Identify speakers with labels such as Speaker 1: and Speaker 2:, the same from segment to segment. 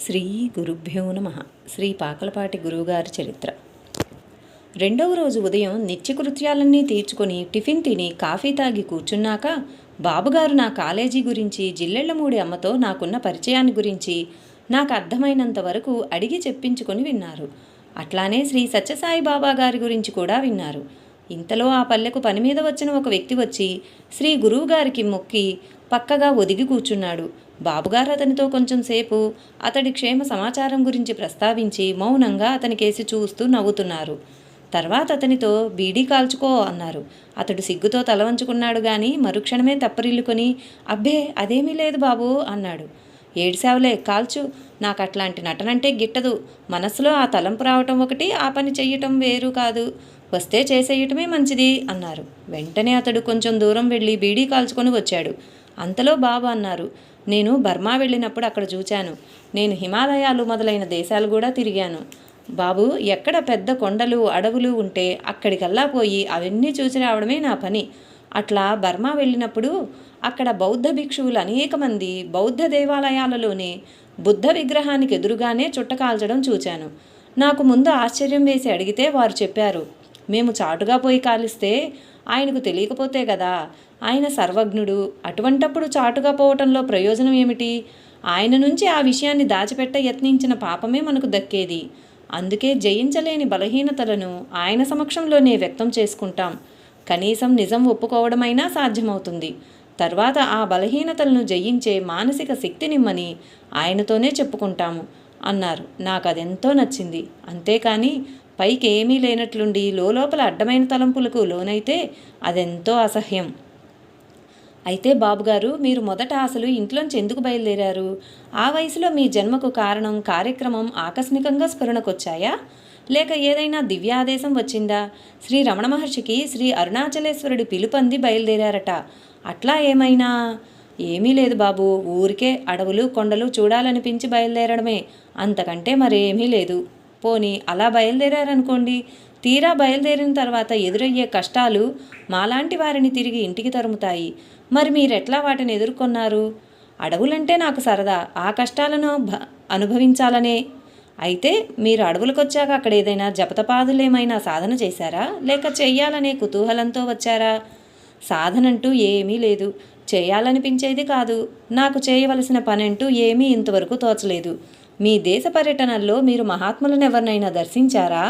Speaker 1: శ్రీ గురుభ్యో నమ. శ్రీ పాకలపాటి గురువుగారి చరిత్ర. రెండవ రోజు ఉదయం నిత్యకృత్యాలన్నీ తీర్చుకొని టిఫిన్ తిని కాఫీ తాగి కూర్చున్నాక బాబుగారు నా కాలేజీ గురించి జిల్లెళ్ళమూడి అమ్మతో నాకున్న పరిచయాన్ని గురించి నాకు అర్థమైనంత వరకు అడిగి చెప్పించుకొని విన్నారు. అట్లానే శ్రీ సత్యసాయి బాబా గారి గురించి కూడా విన్నారు. ఇంతలో ఆ పల్లెకు పని మీద వచ్చిన ఒక వ్యక్తి వచ్చి శ్రీ గురువుగారికి మొక్కి పక్కగా ఒదిగి కూర్చున్నాడు. బాబుగారు అతనితో కొంచెం సేపు అతడి క్షేమ సమాచారం గురించి ప్రస్తావించి మౌనంగా అతనికేసి చూస్తూ నవ్వుతున్నారు. తర్వాత అతనితో బీడీ కాల్చుకో అన్నారు. అతడు సిగ్గుతో తల వంచుకున్నాడు గాని మరుక్షణమే తప్పరిల్లుకొని అబ్బే అదేమీ లేదు బాబు అన్నాడు. ఏడిసావులే కాల్చు. నాకు అట్లాంటి నటనంటే గిట్టదు. మనసులో ఆ తలంపు రావటం ఒకటి ఆ పని చెయ్యటం వేరు కాదు. వస్తే చేసేయటమే మంచిది అన్నారు. వెంటనే అతడు కొంచెం దూరం వెళ్ళి బీడీ కాల్చుకొని వచ్చాడు. అంతలో బాబు అన్నారు నేను బర్మా వెళ్ళినప్పుడు అక్కడ చూచాను. నేను హిమాలయాలు మొదలైన దేశాలు కూడా తిరిగాను. బాబు ఎక్కడ పెద్ద కొండలు అడవులు ఉంటే అక్కడికల్లా పోయి అవన్నీ చూసి రావడమే నా పని. అట్లా బర్మా వెళ్ళినప్పుడు అక్కడ బౌద్ధ భిక్షువులు అనేక మంది బౌద్ధ దేవాలయాలలోనే బుద్ధ విగ్రహానికి ఎదురుగానే చుట్టకాల్చడం చూచాను. నాకు ముందు ఆశ్చర్యం వేసి అడిగితే వారు చెప్పారు మేము చాటుగా పోయి కాలిస్తే ఆయనకు తెలియకపోతే కదా ఆయన సర్వజ్ఞుడు. అటువంటప్పుడు చాటుగా పోవటంలో ప్రయోజనం ఏమిటి? ఆయన నుంచి ఆ విషయాన్ని దాచిపెట్ట యత్నించిన పాపమే మనకు దక్కేది. అందుకే జయించలేని బలహీనతలను ఆయన సమక్షంలోనే వ్యక్తం చేసుకుంటాం. కనీసం నిజం ఒప్పుకోవడమైనా సాధ్యమవుతుంది. తర్వాత ఆ బలహీనతలను జయించే మానసిక శక్తినిమ్మని ఆయనతోనే చెప్పుకుంటాము అన్నారు. నాకు అదెంతో నచ్చింది. అంతేకాని పైకి ఏమీ లేనట్లుండి లోపల అడ్డమైన తలంపులకు లోనైతే అదెంతో అసహ్యం. అయితే బాబుగారు మీరు మొదట అసలు ఇంట్లోంచి ఎందుకు బయలుదేరారు? ఆ వయసులో మీ జన్మకు కారణం కార్యక్రమం ఆకస్మికంగా స్ఫురణకొచ్చాయా? లేక ఏదైనా దివ్యాదేశం వచ్చిందా? శ్రీ రమణ మహర్షికి శ్రీ అరుణాచలేశ్వరుడి పిలుపంది బయలుదేరారట. అట్లా ఏమైనా? ఏమీ లేదు బాబు ఊరికే అడవులు కొండలు చూడాలనిపించి బయలుదేరడమే. అంతకంటే మరేమీ లేదు. పోనీ అలా బయలుదేరారనుకోండి. తీరా బయలుదేరిన తర్వాత ఎదురయ్యే కష్టాలు మాలాంటి వారిని తిరిగి ఇంటికి తరుముతాయి. మరి మీరెట్లా వాటిని ఎదుర్కొన్నారు? అడవులంటే నాకు సరదా ఆ కష్టాలను భ అనుభవించాలనే. అయితే మీరు అడవులకు వచ్చాక అక్కడ ఏదైనా జపతపాదులేమైనా సాధన చేశారా? లేక చెయ్యాలనే కుతూహలంతో వచ్చారా? సాధనంటూ ఏమీ లేదు. చేయాలనిపించేది కాదు. నాకు చేయవలసిన పనంటూ ఏమీ ఇంతవరకు తోచలేదు. మీ దేశ పర్యటనల్లో మీరు మహాత్ములను ఎవరినైనా దర్శించారా?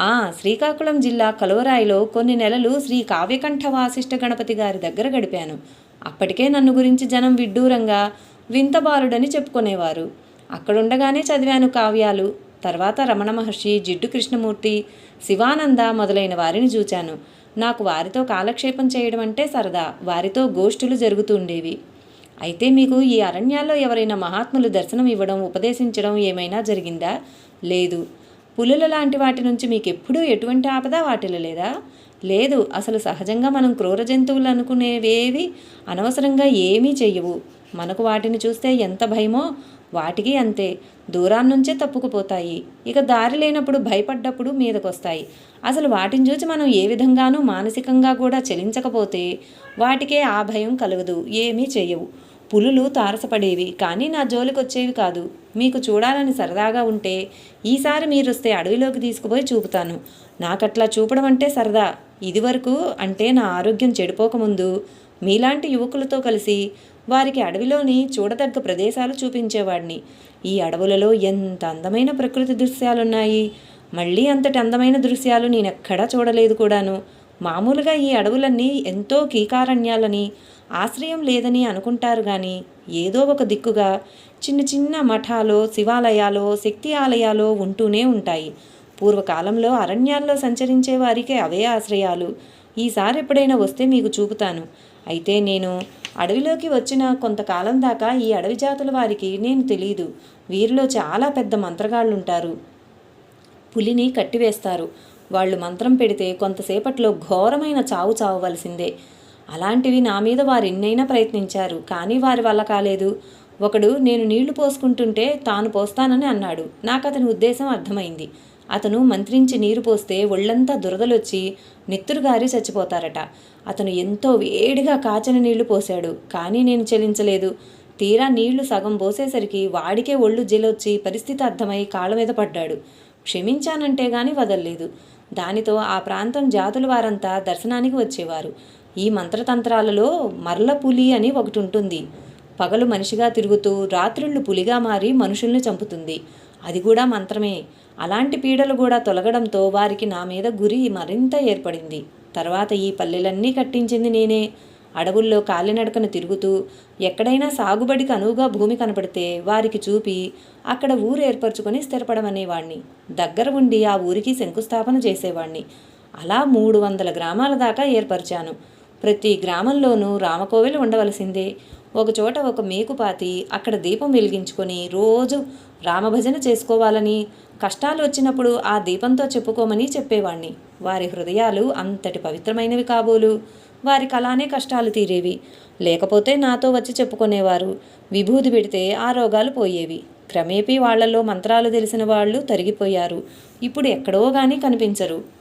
Speaker 1: ఆ శ్రీకాకుళం జిల్లా కలువరాయిలో కొన్ని నెలలు శ్రీ కావ్యకంఠ వాసిష్ఠ గణపతి గారి దగ్గర గడిపాను. అప్పటికే నన్ను గురించి జనం విడ్డూరంగా వింత బాలుడని చెప్పుకునేవారు. అక్కడుండగానే చదివాను కావ్యాలు. తర్వాత రమణ మహర్షి జిడ్డు కృష్ణమూర్తి శివానంద మొదలైన వారిని చూచాను. నాకు వారితో కాలక్షేపం చేయడం అంటే సరదా. వారితో గోష్ఠులు జరుగుతుండేవి అయితే మీకు ఈ అరణ్యాల్లో ఎవరైనా మహాత్ములు దర్శనం ఇవ్వడం ఉపదేశించడం ఏమైనా జరిగిందా? లేదు. పులుల లాంటి వాటి నుంచి మీకు ఎప్పుడూ ఎటువంటి ఆపద వాటిలో లేదా? లేదు అసలు సహజంగా మనం క్రూర జంతువులు అనుకునేవేవి? అనవసరంగా ఏమీ చెయ్యవు. మనకు వాటిని చూస్తే ఎంత భయమో వాటికి అంతే. దూరాన్నుంచే తప్పుకుపోతాయి. ఇక దారి లేనప్పుడు భయపడ్డప్పుడు మీదకొస్తాయి. అసలు వాటిని చూసి మనం ఏ విధంగానూ మానసికంగా కూడా చలించకపోతే వాటికే ఆ భయం కలగదు. ఏమీ చెయ్యవు. పులులు తారసపడేవి కానీ నా జోలికొచ్చేవి కాదు. మీకు చూడాలని సరదాగా ఉంటే ఈసారి మీరు వస్తే అడవిలోకి తీసుకుపోయి చూపుతాను. నాకట్లా చూపడం అంటే సరదా. ఇదివరకు అంటే నా ఆరోగ్యం చెడిపోకముందు మీలాంటి యువకులతో కలిసి వారికి అడవిలోని చూడదగ్గ ప్రదేశాలు చూపించేవాడిని. ఈ అడవులలో ఎంత అందమైన ప్రకృతి దృశ్యాలున్నాయి. మళ్ళీ అంతటి అందమైన దృశ్యాలు నేనెక్కడా చూడలేదు కూడాను. మామూలుగా ఈ అడవులన్నీ ఎంతో కీకారణ్యాలని ఆశ్రయం లేదని అనుకుంటారు కానీ ఏదో ఒక దిక్కుగా చిన్న చిన్న మఠాలో శివాలయాలో శక్తి ఆలయాలో ఉంటూనే ఉంటాయి. పూర్వకాలంలో అరణ్యాల్లో సంచరించే వారికే అవే ఆశ్రయాలు. ఈసారి ఎప్పుడైనా వస్తే మీకు చూపుతాను. అయితే నేను అడవిలోకి వచ్చిన కొంతకాలం దాకా ఈ అడవి జాతుల వారికి నేను తెలియదు వీరిలో చాలా పెద్ద మంత్రగాళ్ళు ఉంటారు పులిని కట్టివేస్తారు. వాళ్ళు మంత్రం పెడితే కొంతసేపట్లో ఘోరమైన చావు చావవలసిందే. అలాంటివి నా మీద వారు ఎన్నైనా ప్రయత్నించారు కానీ వారి వల్ల కాలేదు. ఒకడు నేను నీళ్ళు పోసుకుంటుంటే తాను పోస్తానని అన్నాడు. నాకు అతని ఉద్దేశం అర్థమైంది. అతను మంత్రించి నీరు పోస్తే ఒళ్ళంతా దురదలొచ్చి నెత్తురుగారి చచ్చిపోతారట. అతను ఎంతో వేడిగా కాచిన నీళ్ళు పోశాడు కానీ నేను చెలించలేదు. తీరా నీళ్ళు సగం పోసేసరికి వాడికే ఒళ్ళు జలొచ్చి పరిస్థితి అర్థమై కాళ్ళ మీద పడ్డాడు. క్షమించానంటే గాని వదల్లేదు. దానితో ఆ ప్రాంతం జాతుల వారంతా దర్శనానికి వచ్చేవారు. ఈ మంత్రతంత్రాలలో మరల పులి అని ఒకటి ఉంటుంది. పగలు మనిషిగా తిరుగుతూ రాత్రుళ్ళు పులిగా మారి మనుషుల్ని చంపుతుంది. అది కూడా మంత్రమే. అలాంటి పీడలు కూడా తొలగడంతో వారికి నా మీద గురి మరింత ఏర్పడింది. తర్వాత ఈ పల్లెలన్నీ కట్టించింది నేనే. అడవుల్లో కాలినడకన తిరుగుతూ ఎక్కడైనా సాగుబడికి అనువుగా భూమి కనపడితే వారికి చూపి అక్కడ ఊరు ఏర్పరచుకొని స్థిరపడమనేవాణ్ణి. దగ్గర ఉండి ఆ ఊరికి శంకుస్థాపన చేసేవాణ్ణి. అలా మూడు వందల గ్రామాల దాకా ఏర్పరిచాను. ప్రతి గ్రామంలోనూ రామకోవిలు ఉండవలసిందే. ఒకచోట ఒక మేకుపాతి అక్కడ దీపం వెలిగించుకొని రోజు రామభజన చేసుకోవాలని కష్టాలు వచ్చినప్పుడు ఆ దీపంతో చెప్పుకోమని చెప్పేవాణ్ణి. వారి హృదయాలు అంతటి పవిత్రమైనవి కాబోలు. వారికి అలానే కష్టాలు తీరేవి. లేకపోతే నాతో వచ్చి చెప్పుకునేవారు. విభూతి పెడితే ఆ రోగాలు పోయేవి. క్రమేపీ వాళ్ళలో మంత్రాలు తెలిసిన వాళ్ళు తరిగిపోయారు. ఇప్పుడు ఎక్కడో కానీ కనిపించరు.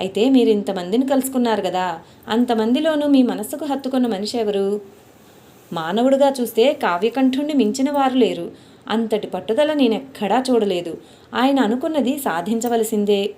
Speaker 1: అయితే మీరు ఇంతమందిని కలుసుకున్నారు కదా అంతమందిలోనూ మీ మనస్సుకు హత్తుకున్న మనిషి ఎవరు? మానవుడిగా చూస్తే కావ్యకంఠుణ్ణి మించిన వారు లేరు. అంతటి పట్టుదల నేనెక్కడా చూడలేదు. ఆయన అనుకున్నది సాధించవలసిందే.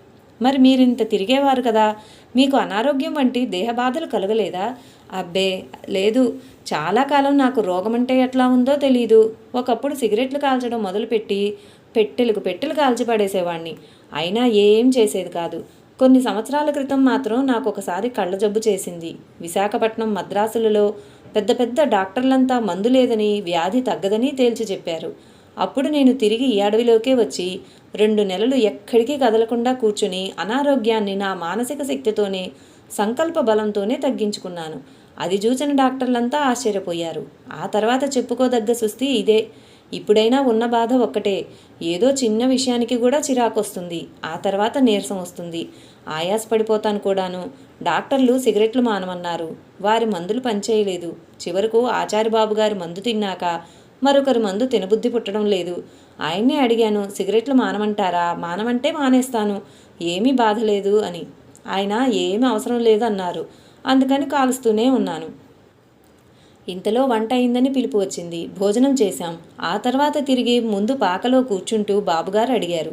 Speaker 1: మరి మీరింత తిరిగేవారు కదా మీకు అనారోగ్యం వంటి దేహబాధలు కలగలేదా? అబ్బే లేదు. చాలా కాలం నాకు రోగమంటే ఎట్లా ఉందో తెలీదు. ఒకప్పుడు సిగరెట్లు కాల్చడం మొదలుపెట్టి పెట్టెలకు పెట్టెలు కాల్చి పడేసేవాణ్ణి. అయినా ఏం చేసేది కాదు. కొన్ని సంవత్సరాల క్రితం మాత్రం నాకు ఒకసారి కళ్ళ జబ్బు చేసింది. విశాఖపట్నం మద్రాసులలో పెద్ద పెద్ద డాక్టర్లంతా మందు లేదని వ్యాధి తగ్గదని తేల్చి చెప్పారు. అప్పుడు నేను తిరిగి ఈ అడవిలోకే వచ్చి రెండు నెలలు ఎక్కడికి కదలకుండా కూర్చుని అనారోగ్యాన్ని నా మానసిక శక్తితోనే సంకల్ప బలంతోనే తగ్గించుకున్నాను. అది చూసిన డాక్టర్లంతా ఆశ్చర్యపోయారు. ఆ తర్వాత చెప్పుకోదగ్గ సుస్థి ఇదే. ఇప్పుడైనా ఉన్న బాధ ఒక్కటే. ఏదో చిన్న విషయానికి కూడా చిరాకొస్తుంది. ఆ తర్వాత నీరసం వస్తుంది. ఆయాసపడిపోతాను కూడాను. డాక్టర్లు సిగరెట్లు మానమన్నారు. వారి మందులు పనిచేయలేదు. చివరకు ఆచార్యబాబు గారి మందు తిన్నాక మరొకరి మందు తినబుద్ధి పుట్టడం లేదు. ఆయన్నే అడిగాను సిగరెట్లు మానమంటారా? మానమంటే మానేస్తాను. ఏమీ బాధ లేదు అని. ఆయన ఏమీ అవసరం లేదు అన్నారు. అందుకని కాలుస్తూనే ఉన్నాను. ఇంతలో వంట అయిందని పిలుపు వచ్చింది. భోజనం చేశాం. ఆ తర్వాత తిరిగి ముందు పాకలో కూర్చుంటూ బాబుగారు అడిగారు.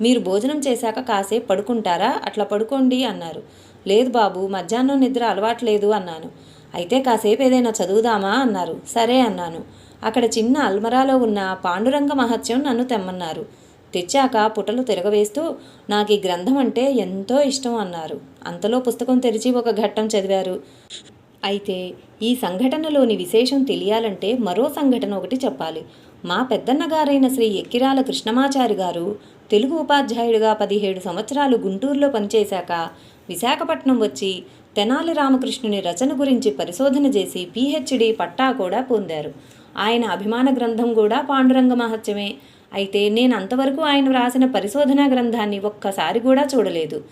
Speaker 1: మీరు భోజనం చేశాక కాసేపు పడుకుంటారా? అట్లా పడుకోండి అన్నారు. లేదు బాబు మధ్యాహ్నం నిద్ర అలవాట్లేదు అన్నాను. అయితే కాసేపు ఏదైనా చదువుదామా అన్నారు. సరే అన్నాను. అక్కడ చిన్న అల్మరాలో ఉన్న పాండురంగ మహత్యం నన్ను తెమ్మన్నారు. తెచ్చాక పుటలు తిరగవేస్తూ నాకు ఈ గ్రంథం అంటే ఎంతో ఇష్టం అన్నారు. అంతలో పుస్తకం తెరిచి ఒక ఘట్టం చదివారు. అయితే ఈ సంఘటనలోని విశేషం తెలియాలంటే మరో సంఘటన ఒకటి చెప్పాలి. మా పెద్దన్నగారైన శ్రీ ఎక్కిరాల కృష్ణమాచారి గారు తెలుగు ఉపాధ్యాయుడిగా పదిహేడు సంవత్సరాలు గుంటూరులో పనిచేశాక విశాఖపట్నం వచ్చి తెనాలి రామకృష్ణుని రచన గురించి పరిశోధన చేసి పీహెచ్డీ పట్టా కూడా పొందారు. ఆయన అభిమాన గ్రంథం కూడా పాండురంగ మహత్యమే. అయితే నేను అంతవరకు ఆయన వ్రాసిన పరిశోధనా గ్రంథాన్ని ఒక్కసారి కూడా చూడలేదు.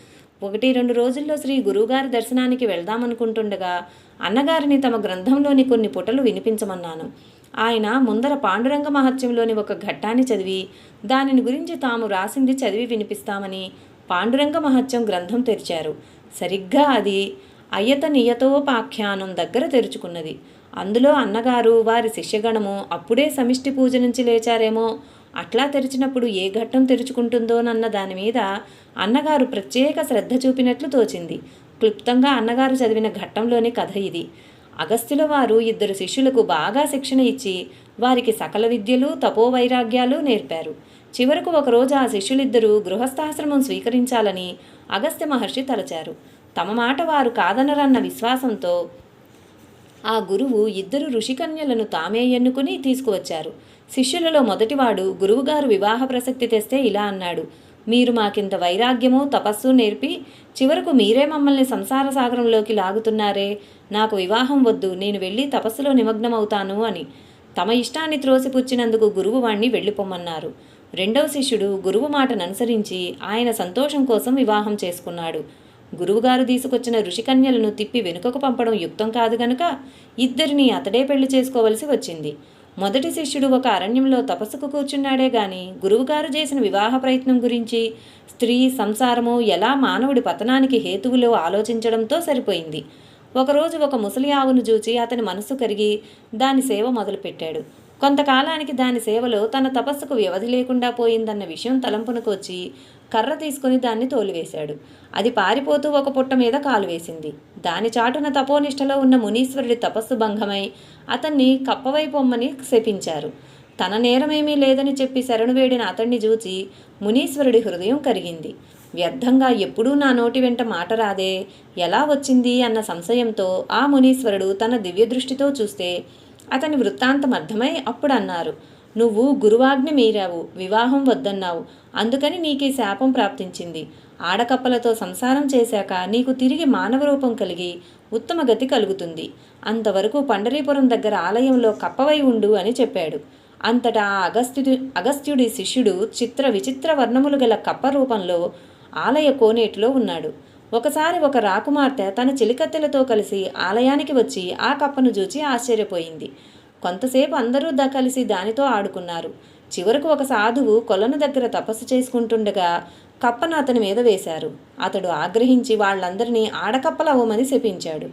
Speaker 1: ఒకటి రెండు రోజుల్లో శ్రీ గురువుగారి దర్శనానికి వెళ్దామనుకుంటుండగా అన్నగారిని తమ గ్రంథంలోని కొన్ని పుటలు వినిపించమన్నాను. ఆయన ముందర పాండురంగ మహత్యంలోని ఒక ఘట్టాన్ని చదివి దానిని గురించి తాము రాసింది చదివి వినిపిస్తామని పాండురంగ మహత్యం గ్రంథం తెరిచారు. సరిగ్గా అది అయ్యత నియతోపాఖ్యానం దగ్గర తెరుచుకున్నది. అందులో అన్నగారు వారి శిష్యగణము అప్పుడే సమిష్టి పూజ నుంచి లేచారేమో అట్లా తెరిచినప్పుడు ఏ ఘట్టం తెరుచుకుంటుందోనన్న దాని మీద అన్నగారు ప్రత్యేక శ్రద్ధ చూపినట్లు తోచింది. క్లుప్తంగా అన్నగారు చదివిన ఘట్టంలోని కథ ఇది. అగస్త్యుల వారు ఇద్దరు శిష్యులకు బాగా శిక్షణ ఇచ్చి వారికి సకల విద్యలు తపోవైరాగ్యాలు నేర్పారు. చివరకు ఒకరోజు ఆ శిష్యులిద్దరూ గృహస్థాశ్రమం స్వీకరించాలని అగస్త్య మహర్షి తలచారు. తమ మాట వారు కాదనరన్న విశ్వాసంతో ఆ గురువు ఇద్దరు ఋషికన్యలను తామే ఎన్నుకుని తీసుకువచ్చారు. శిష్యులలో మొదటివాడు గురువుగారు వివాహ ప్రసక్తి తెస్తే ఇలా అన్నాడు. మీరు మాకింత వైరాగ్యము తపస్సు నేర్పి చివరకు మీరే మమ్మల్ని సంసార సాగరంలోకి లాగుతున్నారే. నాకు వివాహం వద్దు నేను వెళ్ళి తపస్సులో నిమగ్నమవుతాను అని. తమ ఇష్టాన్ని త్రోసిపుచ్చినందుకు గురువు వాణ్ణి వెళ్ళిపోమన్నారు రెండవ శిష్యుడు గురువు మాటను అనుసరించి ఆయన సంతోషం కోసం వివాహం చేసుకున్నాడు. గురువుగారు తీసుకొచ్చిన ఋషికన్యలను తిప్పి వెనుకకు పంపడం యుక్తం కాదు గనుక ఇద్దరిని అతడే పెళ్ళి చేసుకోవలసి వచ్చింది. మొదటి శిష్యుడు ఒక అరణ్యంలో తపస్సుకు కూర్చున్నాడే గాని గురువుగారు చేసిన వివాహ ప్రయత్నం గురించి స్త్రీ సంసారము ఎలా మానవుడి పతనానికి హేతువులో ఆలోచించడంతో సరిపోయింది. ఒకరోజు ఒక ముసలి ఆవును చూచి అతని మనస్సు కరిగి దాని సేవ మొదలుపెట్టాడు. కొంతకాలానికి దాని సేవలో తన తపస్సుకు వ్యవధి లేకుండా పోయిందన్న విషయం తలంపునకు వచ్చి కర్ర తీసుకుని దాన్ని తోలివేశాడు. అది పారిపోతూ ఒక పుట్ట మీద కాలు వేసింది. దాని చాటున తపోనిష్టలో ఉన్న మునీశ్వరుడి తపస్సు భంగమై అతన్ని కప్పవైపొమ్మని శపించారు. తన నేరమేమీ లేదని చెప్పి శరణు వేడిన అతన్ని చూచి మునీశ్వరుడి హృదయం కరిగింది. వ్యర్థంగా ఎప్పుడూ నా నోటి వెంట మాట రాదే ఎలా వచ్చింది అన్న సంశయంతో ఆ మునీశ్వరుడు తన దివ్య దృష్టితో చూస్తే అతని వృత్తాంతం అర్థమై అప్పుడు అన్నారు నువ్వు గురువాజ్ఞ మీరావు వివాహం వద్దన్నావు అందుకని నీకు శాపం ప్రాప్తించింది. ఆడకప్పలతో సంసారం చేశాక నీకు తిరిగి మానవ రూపం కలిగి ఉత్తమ గతి కలుగుతుంది. అంతవరకు పండరీపురం దగ్గర ఆలయంలో కప్పవై ఉండు అని చెప్పాడు. అంతటా ఆ అగస్త్యుడి అగస్త్యుడి శిష్యుడు చిత్ర విచిత్ర వర్ణములు గల కప్ప రూపంలో ఆలయ కోనేటిలో ఉన్నాడు. ఒకసారి ఒక రాకుమార్తె తన చిలికత్తెలతో కలిసి ఆలయానికి వచ్చి ఆ కప్పను చూచి ఆశ్చర్యపోయింది. కొంతసేపు అందరూ ద కలిసి దానితో ఆడుకున్నారు. చివరకు ఒక సాధువు కొలను దగ్గర తపస్సు చేసుకుంటుండగా కప్పను అతని మీద వేశారు. అతడు ఆగ్రహించి వాళ్ళందరినీ ఆడకప్పలవ్వమని శపించాడు.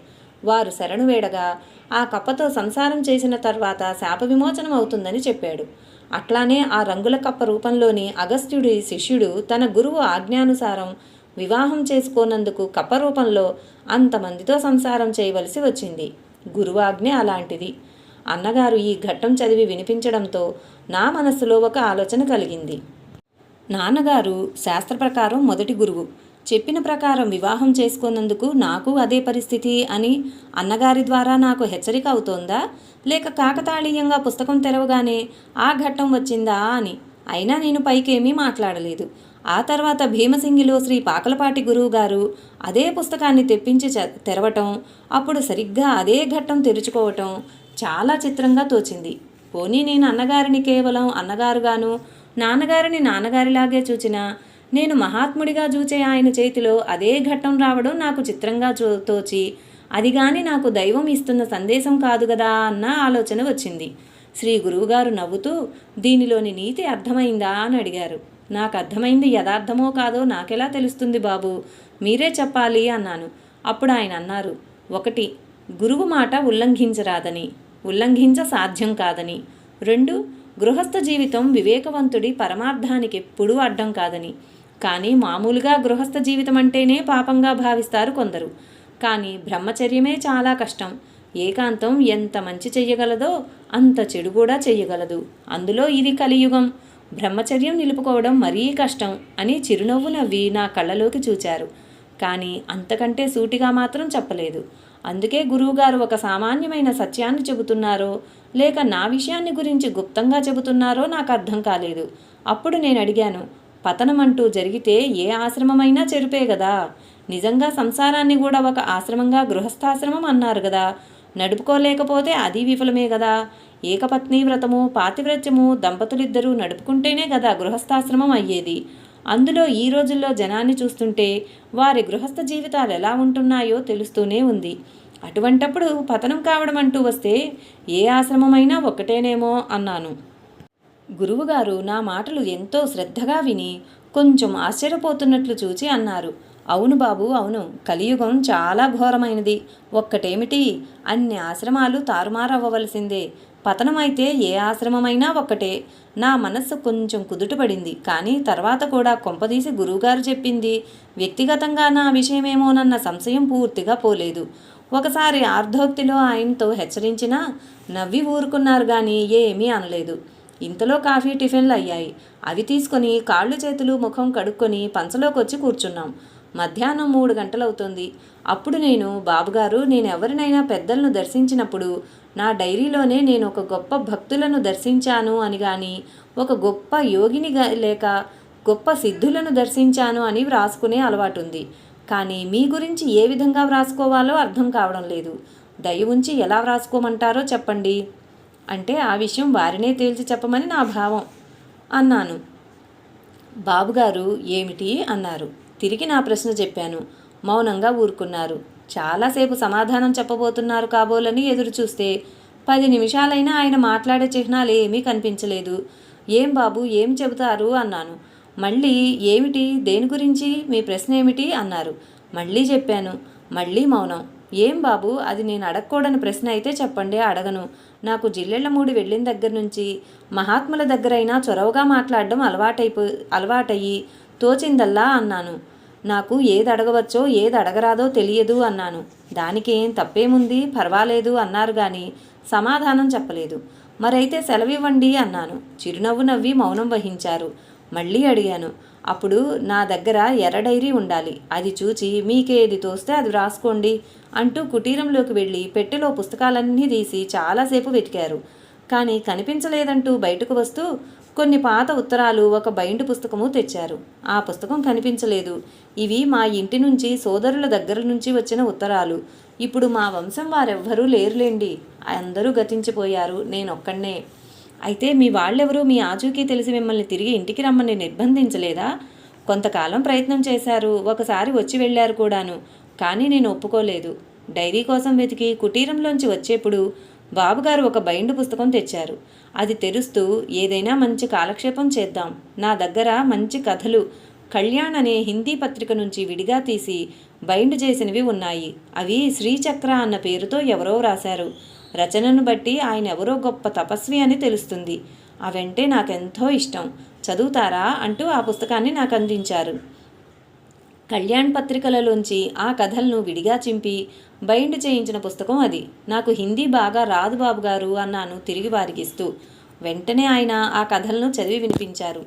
Speaker 1: వారు శరణు వేడగా ఆ కప్పతో సంసారం చేసిన తర్వాత శాప విమోచనం అవుతుందని చెప్పాడు. అట్లానే ఆ రంగుల కప్ప రూపంలోని అగస్త్యుడి శిష్యుడు తన గురువు ఆజ్ఞానుసారం వివాహం చేసుకోనందుకు కప్ప రూపంలో అంతమందితో సంసారం చేయవలసి వచ్చింది. గురువాజ్ఞ అలాంటిది. అన్నగారు ఈ ఘట్టం చదివి వినిపించడంతో నా మనస్సులో ఒక ఆలోచన కలిగింది. నాన్నగారు శాస్త్ర ప్రకారం మొదటి గురువు. చెప్పిన ప్రకారం వివాహం చేసుకున్నందుకు నాకు అదే పరిస్థితి అని అన్నగారి ద్వారా నాకు హెచ్చరిక అవుతోందా? లేక కాకతాళీయంగా పుస్తకం తెరవగానే ఆ ఘట్టం వచ్చిందా అని? అయినా నేను పైకేమీ మాట్లాడలేదు. ఆ తర్వాత భీమసింగిలో శ్రీ పాకలపాటి గురువు గారు అదే పుస్తకాన్ని తెప్పించి తెరవటం అప్పుడు సరిగ్గా అదే ఘట్టం తెరుచుకోవటం చాలా చిత్రంగా తోచింది. పోనీ నేను అన్నగారిని కేవలం అన్నగారుగాను నాన్నగారిని నాన్నగారిలాగే చూచినా నేను మహాత్ముడిగా చూచే ఆయన చేతిలో అదే ఘట్టం రావడం నాకు చిత్రంగా చూ తోచి అది కానీ నాకు దైవం ఇస్తున్న సందేశం కాదు కదా అన్న ఆలోచన వచ్చింది. శ్రీ గురువుగారు నవ్వుతూ దీనిలోని నీతి అర్థమైందా? అని అడిగారు. నాకు అర్థమైంది యథార్థమో కాదో నాకెలా తెలుస్తుంది బాబు? మీరే చెప్పాలి అన్నాను. అప్పుడు ఆయన అన్నారు ఒకటి గురువు మాట ఉల్లంఘించరాదని ఉల్లంఘించ సాధ్యం కాదని. రెండు గృహస్థ జీవితం వివేకవంతుడి పరమార్థానికి ఎప్పుడూ అడ్డం కాదని. కానీ మామూలుగా గృహస్థ జీవితం అంటేనే పాపంగా భావిస్తారు కొందరు. కానీ బ్రహ్మచర్యమే చాలా కష్టం. ఏకాంతం ఎంత మంచి చెయ్యగలదో అంత చెడు కూడా చెయ్యగలదు. అందులో ఇది కలియుగం. బ్రహ్మచర్యం నిలుపుకోవడం మరీ కష్టం అని చిరునవ్వు నవ్వి నా కళ్ళలోకి చూచారు. కానీ అంతకంటే సూటిగా మాత్రం చెప్పలేదు. అందుకే గురువుగారు ఒక సామాన్యమైన సత్యాన్ని చెబుతున్నారో లేక నా విషయాన్ని గురించి గుప్తంగా చెబుతున్నారో నాకు అర్థం కాలేదు. అప్పుడు నేను అడిగాను పతనం అంటూ జరిగితే ఏ ఆశ్రమమైనా చెరుపే కదా నిజంగా సంసారాన్ని కూడా ఒక ఆశ్రమంగా గృహస్థాశ్రమం అన్నారు కదా నడుపుకోలేకపోతే అది విఫలమే కదా ఏకపత్ని వ్రతము పాతివ్రత్యము దంపతులిద్దరూ నడుపుకుంటేనే కదా గృహస్థాశ్రమం అయ్యేది. అందులో ఈ రోజుల్లో జనాన్ని చూస్తుంటే వారి గృహస్థ జీవితాలు ఎలా ఉంటున్నాయో తెలుస్తూనే ఉంది. అటువంటప్పుడు పతనం కావడం అంటూ వస్తే ఏ ఆశ్రమమైనా ఒక్కటేనేమో అన్నాను. గురువుగారు నా మాటలు ఎంతో శ్రద్ధగా విని కొంచెం ఆశ్చర్యపోతున్నట్లు చూచి అన్నారు. అవును బాబు అవును. కలియుగం చాలా ఘోరమైనది. ఒక్కటేమిటి? అన్ని ఆశ్రమాలు తారుమారవ్వవలసిందే. పతనమైతే ఏ ఆశ్రమమైనా ఒక్కటే. నా మనస్సు కొంచెం కుదుటపడింది. కానీ తర్వాత కూడా కొంపదీసి గురువుగారు చెప్పింది వ్యక్తిగతంగా నా విషయమేమోనన్న సంశయం పూర్తిగా పోలేదు. ఒకసారి ఆర్ధోక్తిలో ఆయనతో హెచ్చరించినా నవ్వి ఊరుకున్నారు కానీ ఏమీ అనలేదు. ఇంతలో కాఫీ టిఫిన్లు అయ్యాయి. అవి తీసుకొని కాళ్ళు చేతులు ముఖం కడుక్కొని పంచలోకి వచ్చి కూర్చున్నాం. మధ్యాహ్నం మూడు గంటలవుతుంది. అప్పుడు నేను బాబుగారు నేను ఎవరినైనా పెద్దలను దర్శించినప్పుడు నా డైరీలోనే నేను ఒక గొప్ప భక్తులను దర్శించాను అని కానీ ఒక గొప్ప యోగిని లేక గొప్ప సిద్ధులను దర్శించాను అని వ్రాసుకునే అలవాటు ఉంది కానీ మీ గురించి ఏ విధంగా వ్రాసుకోవాలో అర్థం కావడం లేదు. దయ ఉంచి ఎలా వ్రాసుకోమంటారో చెప్పండి. అంటే ఆ విషయం వారినే తేల్చి చెప్పమని నా భావం అన్నాను. బాబుగారు ఏమిటి? అన్నారు. తిరిగి నా ప్రశ్న చెప్పాను. మౌనంగా ఊరుకున్నారు. చాలాసేపు సమాధానం చెప్పబోతున్నారు కాబోలని ఎదురుచూస్తే పది నిమిషాలైనా ఆయన మాట్లాడే చిహ్నాలు ఏమీ కనిపించలేదు. ఏం బాబు ఏం చెబుతారు? అన్నాను. మళ్ళీ ఏమిటి? దేని గురించి? మీ ప్రశ్న ఏమిటి? అన్నారు. మళ్ళీ చెప్పాను. మళ్ళీ మౌనం. ఏం బాబు? అది నేను అడగకూడని ప్రశ్న అయితే చెప్పండి అడగను. నాకు జిల్లెళ్ళమూడి వెళ్ళిన దగ్గర నుంచి మహాత్ముల దగ్గరైనా చొరవగా మాట్లాడడం అలవాటైపో అలవాటయ్యి తోచిందల్లా అన్నాను. నాకు ఏది అడగవచ్చో ఏది అడగరాదో తెలియదు అన్నాను. దానికేం తప్పేముంది? పర్వాలేదు అన్నారు కానీ సమాధానం చెప్పలేదు. మరైతే సెలవివ్వండి అన్నాను. చిరునవ్వు నవ్వి మౌనం వహించారు. మళ్ళీ అడిగాను అప్పుడు నా దగ్గర ఎర్ర డైరీ ఉండాలి. అది చూచి మీకేది తోస్తే అది వ్రాసుకోండి అంటూ కుటీరంలోకి వెళ్ళి పెట్టెలో పుస్తకాలన్నీ తీసి చాలాసేపు వెతికారు. కానీ కనిపించలేదంటూ బయటకు వస్తూ కొన్ని పాత ఉత్తరాలు ఒక బైండ్ పుస్తకము తెచ్చారు. ఆ పుస్తకం కనిపించలేదు. ఇవి మా ఇంటి నుంచి సోదరుల దగ్గర నుంచి వచ్చిన ఉత్తరాలు. ఇప్పుడు మా వంశం వారెవ్వరూ లేరులేండి. అందరూ గతించిపోయారు. నేనొక్కడే అయితే మీ వాళ్ళెవరూ మీ ఆచూకీ తెలిసి మిమ్మల్ని తిరిగి ఇంటికి రమ్మని నిర్బంధించలేదా? కొంతకాలం ప్రయత్నం చేశారు. ఒకసారి వచ్చి వెళ్ళారు కూడాను. కానీ నేను ఒప్పుకోలేదు డైరీ కోసం వెతికి కుటీరంలోంచి వచ్చేప్పుడు బాబుగారు ఒక బైండు పుస్తకం తెచ్చారు. అది తెరుస్తూ ఏదైనా మంచి కాలక్షేపం చేద్దాం. నా దగ్గర మంచి కథలు కళ్యాణ్ అనే హిందీ పత్రిక నుంచి విడిగా తీసి బైండ్ చేసినవి ఉన్నాయి. అవి శ్రీచక్ర అన్న పేరుతో ఎవరో రాశారు. రచనను బట్టి ఆయన ఎవరో గొప్ప తపస్వి అని తెలుస్తుంది. అవంటే నాకెంతో ఇష్టం. చదువుతారా అంటూ ఆ పుస్తకాన్ని నాకు అందించారు. కళ్యాణ్ పత్రికలలోంచి ఆ కథలను విడిగా చింపి బైండ్ చేయించిన పుస్తకం అది. నాకు హిందీ బాగా రాదు బాబు గారు అన్నాను తిరిగి వారికిస్తూ వెంటనే ఆయన ఆ కథలను చదివి వినిపించారు.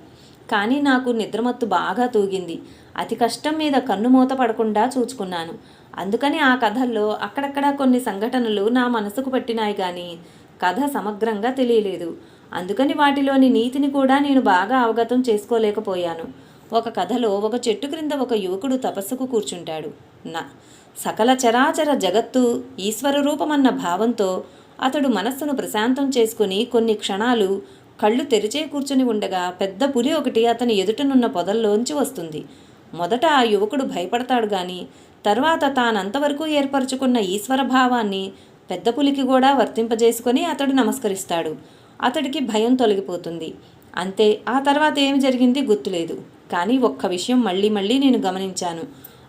Speaker 1: కానీ నాకు నిద్రమత్తు బాగా తూగింది. అతి కష్టం మీద కన్ను మూత పడకుండా చూచుకున్నాను. అందుకని ఆ కథల్లో అక్కడక్కడ కొన్ని సంఘటనలు నా మనసుకు పట్టినాయి కానీ కథ సమగ్రంగా తెలియలేదు. అందుకని వాటిలోని నీతిని కూడా నేను బాగా అవగతం చేసుకోలేకపోయాను. ఒక కథలో ఒక చెట్టు క్రింద ఒక యువకుడు తపస్సుకు కూర్చుంటాడు. నా. సకల చరాచర జగత్తు ఈశ్వర రూపమన్న భావంతో అతడు మనస్సును ప్రశాంతం చేసుకుని కొన్ని క్షణాలు కళ్ళు తెరిచే కూర్చుని ఉండగా పెద్ద పులి ఒకటి అతని ఎదుటనున్న పొదల్లోంచి వస్తుంది. మొదట ఆ యువకుడు భయపడతాడు గాని తర్వాత తానంతవరకు ఏర్పరచుకున్న ఈశ్వర భావాన్ని పెద్ద పులికి కూడా వర్తింపజేసుకొని అతడు నమస్కరిస్తాడు. అతడికి భయం తొలగిపోతుంది. అంతే ఆ తర్వాత ఏమి జరిగింది గుర్తులేదు. కానీ ఒక్క విషయం మళ్ళీ మళ్ళీ నేను గమనించాను.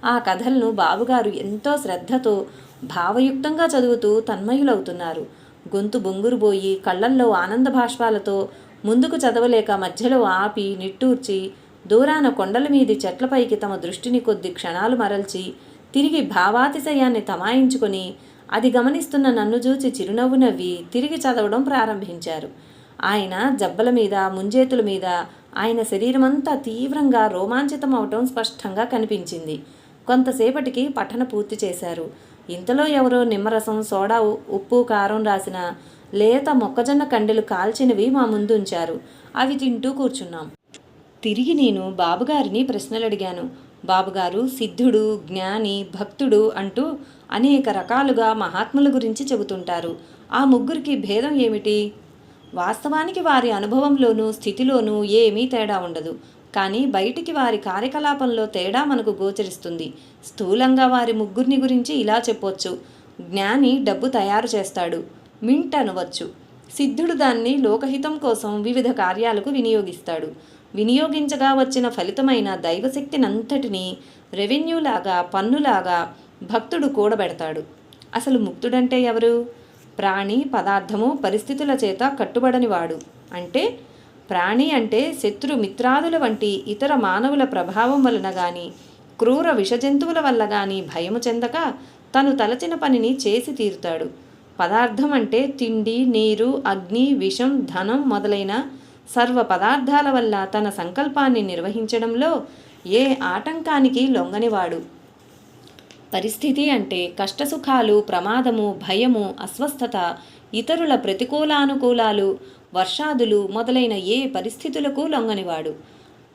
Speaker 1: ఆ కథలను బాబుగారు ఎంతో శ్రద్ధతో భావయుక్తంగా చదువుతూ తన్మయులవుతున్నారు. గొంతు బొంగురుబోయి కళ్ళల్లో ఆనంద భాష్పాలతో ముందుకు చదవలేక మధ్యలో ఆపి నిట్టూర్చి దూరాన కొండల మీది చెట్లపైకి తమ దృష్టిని కొద్ది క్షణాలు మరల్చి తిరిగి భావాతిశయాన్ని తమాయించుకొని అది గమనిస్తున్న నన్ను చూచి చిరునవ్వు నవ్వి తిరిగి చదవడం ప్రారంభించారు. ఆయన జబ్బల మీద ముంజేతుల మీద ఆయన శరీరమంతా తీవ్రంగా రోమాంచితం అవటం స్పష్టంగా కనిపించింది. కొంతసేపటికి పఠన పూర్తి చేశారు. ఇంతలో ఎవరో నిమ్మరసం సోడా ఉ- ఉప్పు కారం రాసిన లేత మొక్కజొన్న కండెలు కాల్చినవి మా ముందు ఉంచారు అవి తింటూ కూర్చున్నాం. తిరిగి నేను బాబుగారిని ప్రశ్నలు అడిగాను బాబుగారు సిద్ధుడు జ్ఞాని భక్తుడు అంటూ అనేక రకాలుగా మహాత్ముల గురించి చెబుతుంటారు. ఆ ముగ్గురికి భేదం ఏమిటి? వాస్తవానికి వారి అనుభవంలోనూ స్థితిలోనూ ఏమీ తేడా ఉండదు. కానీ బయటికి వారి కార్యకలాపంలో తేడా మనకు గోచరిస్తుంది. స్థూలంగా వారి ముగ్గురిని గురించి ఇలా చెప్పొచ్చు. జ్ఞాని డబ్బు తయారు చేస్తాడు. మింట్ అనవచ్చు. సిద్ధుడు దాన్ని లోకహితం కోసం వివిధ కార్యాలకు వినియోగిస్తాడు. వినియోగించగా వచ్చిన ఫలితమైన దైవశక్తినంతటినీ రెవెన్యూలాగా పన్నులాగా భక్తుడు కూడబెడతాడు. అసలు ముక్తుడంటే ఎవరు? ప్రాణి పదార్థము పరిస్థితుల చేత కట్టుబడనివాడు అంటే ప్రాణి అంటే శత్రు మిత్రాదుల వంటి ఇతర మానవుల ప్రభావం వలన గాని క్రూర విషజంతువుల వల్ల గాని భయము చెందక తను తలచిన పనిని చేసి తీరుతాడు. పదార్థం అంటే తిండి నీరు అగ్ని విషం ధనం మొదలైన సర్వ పదార్థాల వల్ల తన సంకల్పాన్ని నిర్వహించడంలో ఏ ఆటంకానికి లొంగనివాడు. పరిస్థితి అంటే కష్టసుఖాలు ప్రమాదము భయము అస్వస్థత ఇతరుల ప్రతికూలానుకూలాలు వర్షాదులు మొదలైన ఏ పరిస్థితులకు లొంగనివాడు.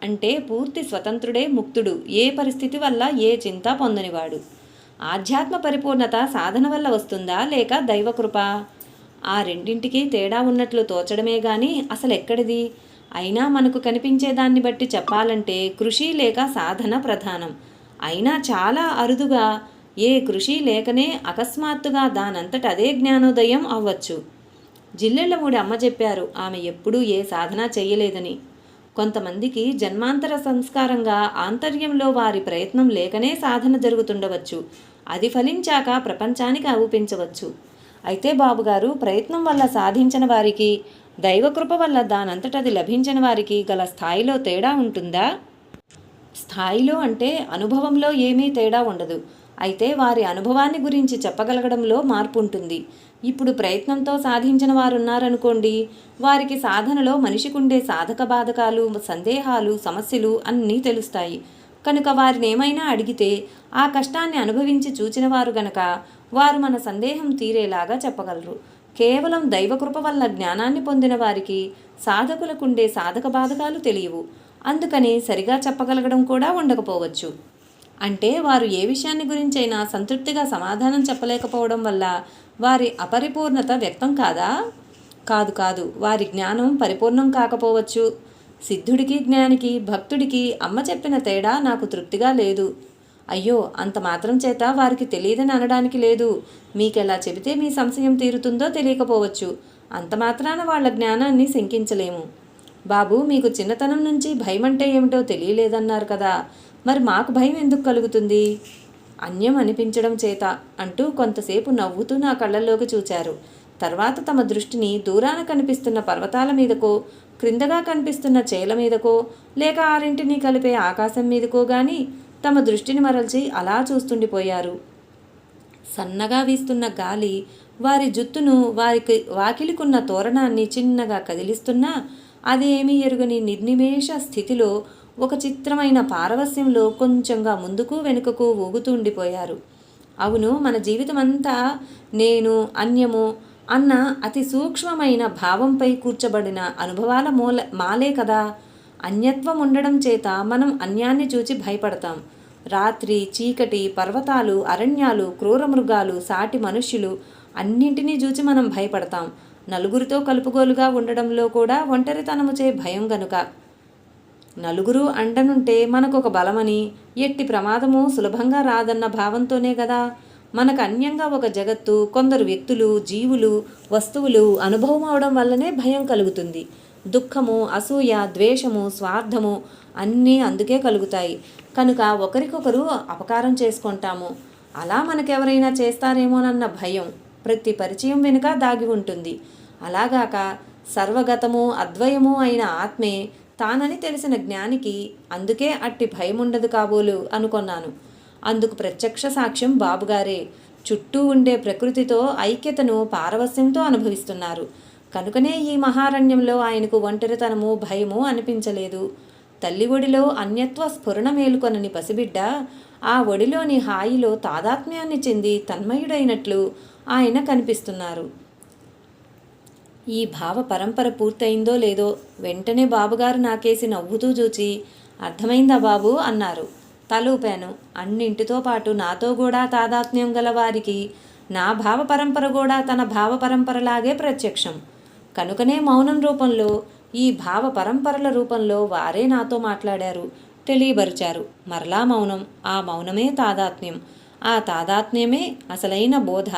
Speaker 1: అంటే పూర్తి స్వతంత్రుడే ముక్తుడు ఏ పరిస్థితి వల్ల ఏ చింత పొందనివాడు. ఆధ్యాత్మ పరిపూర్ణత సాధన వల్ల వస్తుందా లేక దైవకృప? ఆ రెండింటికి తేడా ఉన్నట్లు తోచడమే గాని అసలు ఎక్కడిది అయినా మనకు కనిపించే దాన్ని బట్టి చెప్పాలంటే కృషి లేక సాధన ప్రధానం. అయినా చాలా అరుదుగా ఏ కృషి లేకనే అకస్మాత్తుగా దానంతట అదే జ్ఞానోదయం అవ్వచ్చు. జిల్లెళ్ళమూడి అమ్మ చెప్పారు ఆమె ఎప్పుడూ ఏ సాధన చేయలేదని కొంతమందికి జన్మాంతర సంస్కారంగా ఆంతర్యంలో వారి ప్రయత్నం లేకనే సాధన జరుగుతుండవచ్చు. అది ఫలించాక ప్రపంచానికి అవుపించవచ్చు అయితే బాబుగారు ప్రయత్నం వల్ల సాధించిన వారికి దైవకృప వల్ల దానంతటది లభించిన వారికి గల స్థాయిలో తేడా ఉంటుందా? స్థాయిలో అంటే అనుభవంలో ఏమీ తేడా ఉండదు. అయితే వారి అనుభవాన్ని గురించి చెప్పగలగడంలో మార్పు ఉంటుంది. ఇప్పుడు ప్రయత్నంతో సాధించిన వారు ఉన్నారనుకోండి వారికి సాధనలో మనిషికుండే సాధక బాధకాలు సందేహాలు సమస్యలు అన్నీ తెలుస్తాయి. కనుక వారిని ఏమైనా అడిగితే ఆ కష్టాన్ని అనుభవించి చూచిన వారు గనక వారు మన సందేహం తీరేలాగా చెప్పగలరు. కేవలం దైవకృప వల్ల జ్ఞానాన్ని పొందిన వారికి సాధకులకుండే సాధక బాధకాలు తెలియవు. అందుకని సరిగా చెప్పగలగడం కూడా ఉండకపోవచ్చు. అంటే వారు ఏ విషయాన్ని గురించైనా సంతృప్తిగా సమాధానం చెప్పలేకపోవడం వల్ల వారి అపరిపూర్ణత వ్యక్తం కాదా? కాదు కాదు వారి జ్ఞానం పరిపూర్ణం కాకపోవచ్చు. సిద్ధుడికి జ్ఞానికి భక్తుడికి అమ్మ చెప్పిన తేడా నాకు తృప్తిగా లేదు. అయ్యో అంత మాత్రం చేత వారికి తెలియదని అనడానికి లేదు. మీకెలా చెబితే మీ సంశయం తీరుతుందో తెలియకపోవచ్చు. అంత మాత్రాన వాళ్ళ జ్ఞానాన్ని శంకించలేము. బాబు మీకు చిన్నతనం నుంచి భయం అంటే ఏమిటో తెలియలేదన్నారు కదా. మరి మాకు భయం ఎందుకు కలుగుతుంది? అన్యం అనిపించడం చేత అంటూ కొంతసేపు నవ్వుతూ నా కళ్ళల్లోకి చూచారు. తర్వాత తమ దృష్టిని దూరాన కనిపిస్తున్న పర్వతాల మీదకో క్రిందగా కనిపిస్తున్న చేల మీదకో లేక ఆరింటిని కలిపే ఆకాశం మీదకో గాని తమ దృష్టిని మరల్చి అలా చూస్తుండిపోయారు. సన్నగా వీస్తున్న గాలి వారి జుత్తును వారికి వాకిలికున్న తోరణాన్ని చిన్నగా కదిలిస్తున్నా అది ఏమీ ఎరుగని నిర్నిమేష స్థితిలో ఒక చిత్రమైన పారవస్యంలో కొంచెంగా ముందుకు వెనుకకు ఊగుతూ ఉండిపోయారు అవును మన జీవితమంతా నేను అన్యము అన్న అతి సూక్ష్మమైన భావంపై కూర్చబడిన అనుభవాల మూల మాలే కదా. అన్యత్వం ఉండడం చేత మనం అన్యాన్ని చూచి భయపడతాం. రాత్రి చీకటి పర్వతాలు అరణ్యాలు క్రూర మృగాలు సాటి మనుష్యులు అన్నింటినీ చూచి మనం భయపడతాం. నలుగురితో కలుపుగోలుగా ఉండడంలో కూడా ఒంటరితనముచే భయం గనుక. నలుగురు అండనుంటే మనకొక బలమని ఎట్టి ప్రమాదము సులభంగా రాదన్న భావంతోనే కదా మనకు అన్యంగా ఒక జగత్తు కొందరు వ్యక్తులు జీవులు వస్తువులు అనుభవం అవడం వల్లనే భయం కలుగుతుంది. దుఃఖము అసూయ ద్వేషము స్వార్థము అన్నీ అందుకే కలుగుతాయి. కనుక ఒకరికొకరు అపకారం చేసుకుంటాము. అలా మనకెవరైనా చేస్తారేమోనన్న భయం. ప్రతి పరిచయం వెనుక దాగి ఉంటుంది. అలాగాక సర్వగతము అద్వయము అయిన ఆత్మే తానని తెలిసిన జ్ఞానికి అందుకే అట్టి భయం ఉండదు కాబోలు అనుకొన్నాను. అందుకు ప్రత్యక్ష సాక్ష్యం బాబుగారే చుట్టూ ఉండే ప్రకృతితో ఐక్యతను పారవస్యంతో అనుభవిస్తున్నారు. కనుకనే ఈ మహారణ్యంలో ఆయనకు ఒంటరితనము భయము అనిపించలేదు. తల్లి ఒడిలో అన్యత్వ స్ఫురణ మేలుకొనని పసిబిడ్డ ఆ ఒడిలోని హాయిలో తాదాత్మ్యాన్ని చెంది తన్మయుడైనట్లు ఆయన కనిపిస్తున్నారు. ఈ భావ పరంపర పూర్తయిందో లేదో వెంటనే బాబుగారు నాకేసి నవ్వుతూ చూచి అర్థమైందా బాబు అన్నారు. తలూపాను. అన్నింటితో పాటు నాతో కూడా తాదాత్మ్యం గల వారికి నా భావ పరంపర కూడా తన భావ పరంపరలాగే ప్రత్యక్షం. కనుకనే మౌనం రూపంలో ఈ భావ పరంపరల రూపంలో వారే నాతో మాట్లాడారు తెలియబరిచారు. మరలా మౌనం. ఆ మౌనమే తాదాత్మ్యం. ఆ తాదాత్మ్యమే అసలైన బోధ.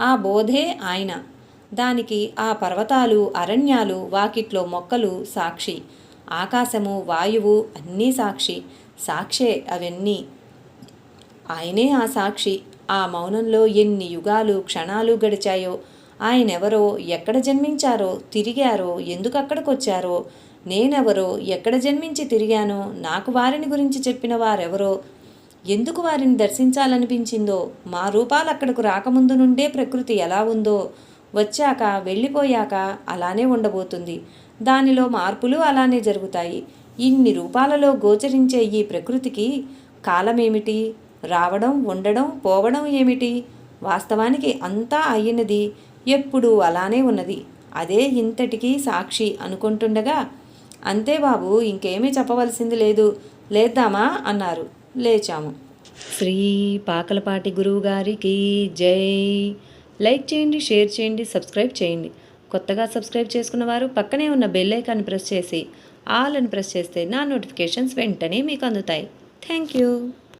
Speaker 1: ఆ బోధే ఆయన. దానికి ఆ పర్వతాలు అరణ్యాలు వాకిట్లో మొక్కలు సాక్షి. ఆకాశము వాయువు అన్నీ సాక్షి. సాక్షే అవన్నీ. ఆయనే ఆ సాక్షి. ఆ మౌనంలో ఎన్ని యుగాలు క్షణాలు గడిచాయో ఆయనెవరో ఎక్కడ జన్మించారో తిరిగారో ఎందుకు నేనెవరో ఎక్కడ జన్మించి తిరిగానో నాకు వారిని గురించి చెప్పిన వారెవరో ఎందుకు వారిని దర్శించాలనిపించిందో మా రూపాలు అక్కడకు రాకముందు నుండే ప్రకృతి ఎలా ఉందో వచ్చాక వెళ్ళిపోయాక అలానే ఉండబోతుంది. దానిలో మార్పులు అలానే జరుగుతాయి. ఇన్ని రూపాలలో గోచరించే ఈ ప్రకృతికి కాలమేమిటి? రావడం ఉండడం పోవడం ఏమిటి? వాస్తవానికి అంతా అయినది ఎప్పుడూ అలానే ఉన్నది. అదే ఇంతటికీ సాక్షి అనుకుంటుండగా అంతే బాబు ఇంకేమీ చెప్పవలసింది లేదు లేద్దామా? అన్నారు. లేచాము. శ్రీ పాకలపాటి గురువు గారికి జై. లైక్ చేయండి షేర్ చేయండి సబ్స్క్రైబ్ చేయండి. కొత్తగా సబ్స్క్రైబ్ చేసుకున్న వారు పక్కనే ఉన్న బెల్ ఐకాన్ని ప్రెస్ చేసి ఆల్ అని ప్రెస్ చేస్తే నా నోటిఫికేషన్స్ వెంటనే మీకు అందుతాయి. Thank you.